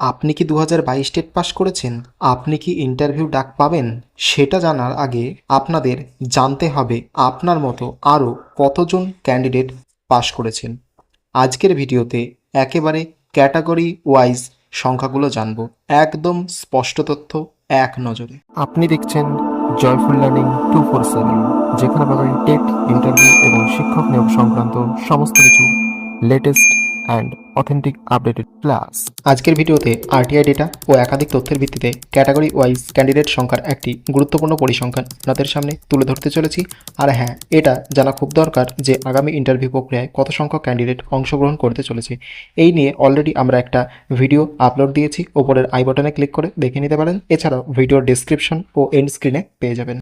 আপনি কি দু হাজার বাইশ টেট পাস করেছেন? আপনি কি ইন্টারভিউ ডাক পাবেন? সেটা জানার আগে আপনাদের জানতে হবে আপনার মতো আরও কতজন ক্যান্ডিডেট পাস করেছেন। আজকের ভিডিওতে একেবারে ক্যাটাগরি ওয়াইজ সংখ্যাগুলো জানব। একদম স্পষ্ট তথ্য, এক নজরে। আপনি দেখছেন joyful learning two four seven যেখানে পাবেন টেট, ইন্টারভিউ এবং শিক্ষক নিয়োগ সংক্রান্ত সমস্ত কিছু latest and authentic updated class আজকের ভিডিওতে আরটিআই ডেটা ও একাধিক তথ্যের ভিত্তিতে ক্যাটাগরি ওয়াইজ ক্যান্ডিডেট সংখ্যার একটি গুরুত্বপূর্ণ পরিসংখ্যান আপনাদের সামনে তুলে ধরতে চলেছি। আর হ্যাঁ এটা জানা খুব দরকার যে আগামী ইন্টারভিউ প্রক্রিয়ায় কত সংখ্যক ক্যান্ডিডেট অংশগ্রহণ করতে চলেছে। এই নিয়ে অলরেডি আমরা একটা ভিডিও আপলোড দিয়েছি। ওপরের আই বাটনে ক্লিক করে দেখে নিতে পারেন। এছাড়াও ভিডিওর ডিসক্রিপশন ও এন্ড স্ক্রিনে পেয়ে যাবেন।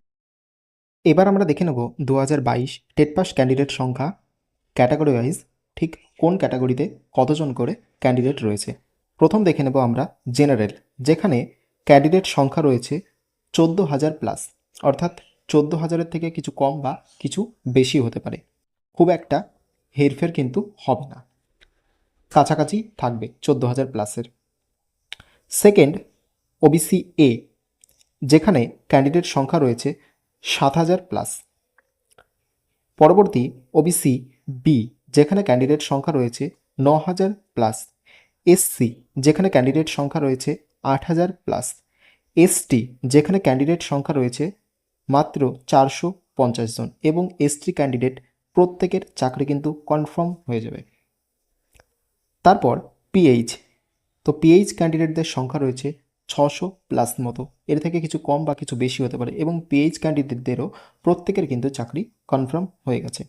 এবার আমরা দেখে নেব দু হাজার বাইশ টেট পাস ক্যান্ডিডেট সংখ্যা ক্যাটাগরি ওয়াইজ ঠিক কোন ক্যাটাগরিতে কতজন করে ক্যান্ডিডেট রয়েছে? প্রথম দেখে নেব আমরা জেনারেল যেখানে ক্যান্ডিডেট সংখ্যা রয়েছে চোদ্দ হাজার প্লাস অর্থাৎ চোদ্দ হাজারের থেকে কিছু কম বা কিছু বেশি হতে পারে। খুব একটা হেরফের কিন্তু হবে না। কাছাকাছি থাকবে চোদ্দ হাজার প্লাসের সেকেন্ড ওবিসি এ যেখানে ক্যান্ডিডেট সংখ্যা রয়েছে সাত হাজার প্লাস পরবর্তী ওবিসি বি যেখানে ক্যান্ডিডেট সংখ্যা রয়েছে ন হাজার প্লাস এসসি যেখানে ক্যান্ডিডেট সংখ্যা রয়েছে আট হাজার প্লাস এসটি যেখানে ক্যান্ডিডেট সংখ্যা রয়েছে মাত্র চারশো পঞ্চাশ জন এবং এসটি ক্যান্ডিডেট প্রত্যেকের চাকরি কিন্তু কনফার্ম হয়ে যাবে। তারপর পিএইচ তো পিএইচ ক্যান্ডিডেটদের সংখ্যা রয়েছে ছশো প্লাস মতো। এর থেকে কিছু কম বা কিছু বেশি হতে পারে এবং পিএইচ ক্যান্ডিডেটদেরও প্রত্যেকের কিন্তু চাকরি কনফার্ম হয়ে গেছে।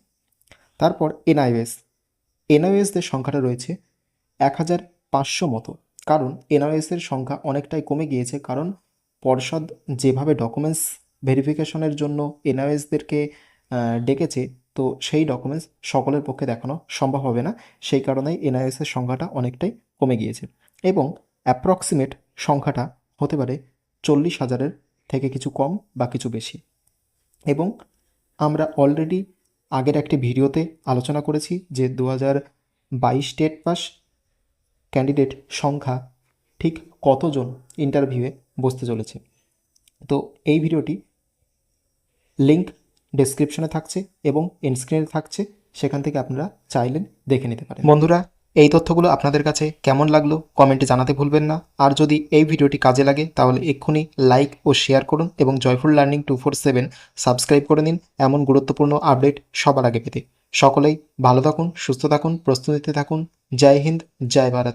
তারপর এনআইএস। এনআইএসদের সংখ্যাটা রয়েছে এক হাজার পাঁচশো মতো। কারণ এনআইএসের সংখ্যা অনেকটাই কমে গিয়েছে কারণ পর্ষদ যেভাবে ডকুমেন্টস ভেরিফিকেশনের জন্য এনআইএসদেরকে ডেকেছে, তো সেই ডকুমেন্টস সকলের পক্ষে দেখানো সম্ভব হবে না। সেই কারণেই এনআইএসের সংখ্যাটা অনেকটাই কমে গিয়েছে। এবং অ্যাপ্রক্সিমেট সংখ্যাটা হতে পারে চল্লিশ হাজারের থেকে কিছু কম বা কিছু বেশি। এবং আমরা অলরেডি আগের একটি ভিডিওতে আলোচনা করেছি যে দু হাজার বাইশ টেট পাস ক্যান্ডিডেট সংখ্যা ঠিক কতজন ইন্টারভিউয়ে বসতে চলেছে। তো এই ভিডিওটি লিঙ্ক ডেসক্রিপশনে থাকছে এবং এনস্ক্রিনে থাকছে, সেখান থেকে আপনারা চাইলেন দেখে নিতে পারেন। বন্ধুরা এই তথ্যগুলো আপনাদের কাছে কেমন লাগল কমেন্টে জানাতে ভুলবেন না। আর যদি এই ভিডিওটি কাজে লাগে, তাহলে এক্ষুনি লাইক ও শেয়ার করুন এবং joyful learning two four seven subscribe করে নিন এমন গুরুত্বপূর্ণ আপডেট সবার আগে পেতে। সকলেই ভালো থাকুন, সুস্থ থাকুন, প্রস্তুতিতে থাকুন। জয় হিন্দ, জয় ভারত।